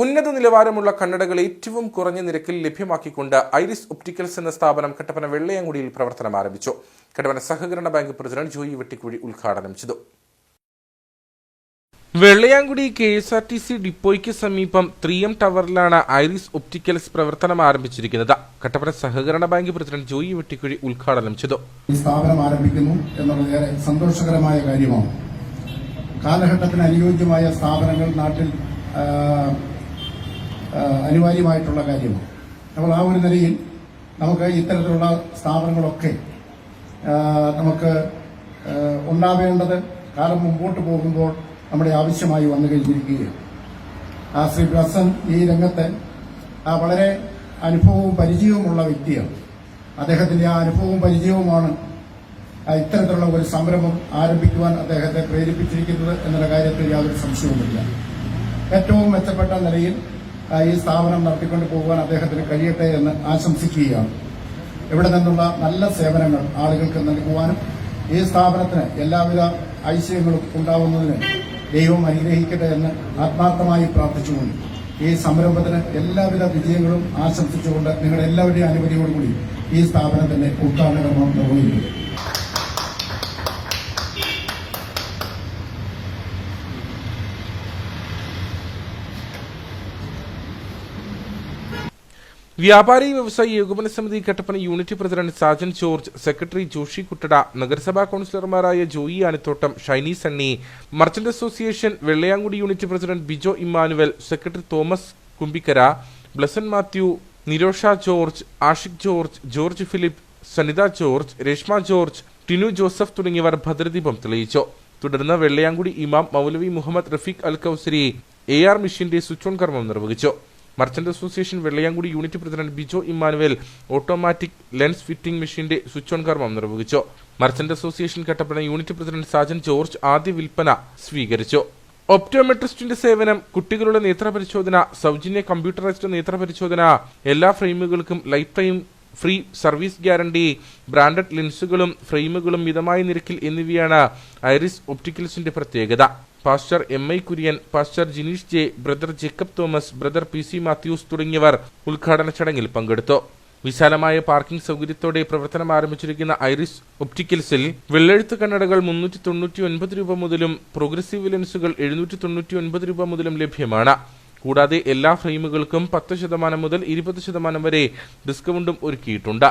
ഉന്നത നിലവാരമുള്ള കണ്ണടകൾ ഏറ്റവും കുറഞ്ഞ നിരക്കിൽ ലഭ്യമാക്കിക്കൊണ്ട് ഐറിസ് ഒപ്റ്റിക്കൽസ് എന്ന സ്ഥാപനം കട്ടപ്പന വെള്ളയങ്കുടിയിൽ പ്രവർത്തനം ആരംഭിച്ചു. കട്ടപ്പന സഹകരണ ബാങ്ക് പ്രസിഡന്റ് ജോയി വെട്ടിക്കുഴി ഉദ്ഘാടനം ചെയ്തു. Vellayamkudi K S R T C ഡിപ്പോയ്ക്ക് സമീപം ത്രീ എം ടവറിലാണ് ഐറിസ് ഒപ്റ്റിക്കൽസ് പ്രവർത്തനം ആരംഭിച്ചിരിക്കുന്നത്. കട്ടപ്പന സഹകരണ ബാങ്ക് പ്രസിഡന്റ് ജോയി വെട്ടിക്കുഴി ഉദ്ഘാടനം ചെയ്തു. ഈ സ്ഥാപനം ആരംഭിക്കുന്നു എന്നുള്ളത് ഏറെ സന്തോഷകരമായ കാര്യമാണ്. കാലഘട്ടത്തിന് അനുയോജ്യമായ സ്ഥാപനങ്ങൾ നാട്ടിൽ അനിവാര്യമായിട്ടുള്ള കാര്യമാണ്. അപ്പോൾ ആ ഒരു നിലയിൽ നമുക്ക് ഇത്തരത്തിലുള്ള സ്ഥാപനങ്ങളൊക്കെ നമുക്ക് ഉണ്ടാവേണ്ടത് കാലം മുമ്പോട്ട് പോകുമ്പോൾ നമ്മുടെ ആവശ്യമായി വന്നു കഴിഞ്ഞിരിക്കുകയാണ്. ആ ശ്രീ പ്രസൻ ഈ രംഗത്ത് ആ വളരെ അനുഭവവും പരിചയവുമുള്ള വ്യക്തിയാണ്. അദ്ദേഹത്തിന്റെ ആ അനുഭവവും പരിചയവുമാണ് ഇത്തരത്തിലുള്ള ഒരു സംരംഭം ആരംഭിക്കുവാൻ അദ്ദേഹത്തെ പ്രേരിപ്പിച്ചിരിക്കുന്നത് എന്നുള്ള കാര്യത്തിൽ യാതൊരു സംശയവുമില്ല. ഏറ്റവും മെച്ചപ്പെട്ട നിലയിൽ ഈ സ്ഥാപനം നടത്തിക്കൊണ്ട് പോകുവാൻ അദ്ദേഹത്തിന് കഴിയട്ടെ എന്ന് ആശംസിക്കുകയാണ്. ഇവിടെ നിന്നുള്ള നല്ല സേവനങ്ങൾ ആളുകൾക്ക് നൽകുവാനും ഈ സ്ഥാപനത്തിന് എല്ലാവിധ ഐശ്വര്യങ്ങളും ഉണ്ടാവുന്നതിന് ദൈവം അനുഗ്രഹിക്കട്ടെ എന്ന് ആത്മാർത്ഥമായി പ്രാർത്ഥിച്ചുകൊണ്ട് ഈ സംരംഭത്തിന് എല്ലാവിധ വിജയങ്ങളും ആശംസിച്ചുകൊണ്ട് നിങ്ങളുടെ എല്ലാവരുടെയും അനുമതിയോടുകൂടി ഈ സ്ഥാപനത്തിന്റെ ഉദ്ഘാടനം നിർവഹിക്കുന്നു. വ്യാപാരി വ്യവസായി ഏകോപന സമിതി Kattappana unit president Sajan George secretary Joshi Kuttada നഗരസഭാ കൌൺസിലർമാരായ Joy Anathottam Shiny Sunny merchant association Vellayamkudi unit president Bijo Emmanuel secretary Thomas Kumbikkara Blesson Mathew Nirosha George Ashik George George Philip Sanitha George Reshma George Tinu Joseph തുടങ്ങിയവർ ഭദ്രദീപം തെളിയിച്ചു. തുടർന്ന് വെള്ളയാങ്കുടി ഇമാം മൗലവി Muhammad Rafeeq Al Kousari A R മിഷിന്റെ switch on കർമ്മം നിർവഹിച്ചു. Merchant association Vellayamkudi unit president Bijo Emmanuel automatic lens fitting മെഷീന്റെ സ്വിച്ച് ഓൺ കർമ്മം നിർവഹിച്ചു. Merchant association Kattappana unit president Sajan George ആദ്യ വിൽപ്പന സ്വീകരിച്ചു. ഒപ്റ്റോമെട്രിസ്റ്റിന്റെ സേവനം കുട്ടികളുടെ നേത്രപരിശോധന സൗജന്യ കമ്പ്യൂട്ടറൈസ്ഡ് നേത്രപരിശോധന എല്ലാ ഫ്രെയിമുകൾക്കും life time free service guarantee branded ലെൻസുകളും ഫ്രെയിമുകളും മിതമായ നിരക്കിൽ എന്നിവയാണ് ഐറിസ് ഒപ്റ്റിക്കൽസിന്റെ പ്രത്യേകത. Pastor M I Kurian pastor Jineesh J brother Jacob Thomas brother P C Mathews തുടങ്ങിയവർ ഉദ്ഘാടന ചടങ്ങിൽ പങ്കെടുത്തു. വിശാലമായ പാർക്കിംഗ് സൗകര്യത്തോടെ പ്രവർത്തനം ആരംഭിച്ചിരിക്കുന്ന ഐറിസ് ഒപ്റ്റിക്കൽസിൽ വെള്ളെഴുത്ത് കണ്ണടകൾ മുന്നൂറ്റി തൊണ്ണൂറ്റി ഒൻപത് രൂപ മുതലും പ്രോഗ്രസീവ് ലെൻസുകൾ എഴുന്നൂറ്റി തൊണ്ണൂറ്റി ഒൻപത് രൂപ മുതലും ലഭ്യമാണ്. കൂടാതെ എല്ലാ ഫ്രെയിമുകൾക്കും പത്ത് ശതമാനം മുതൽ ഇരുപത് ശതമാനം വരെ ഡിസ്കൗണ്ടും ഒരുക്കിയിട്ടുണ്ട്.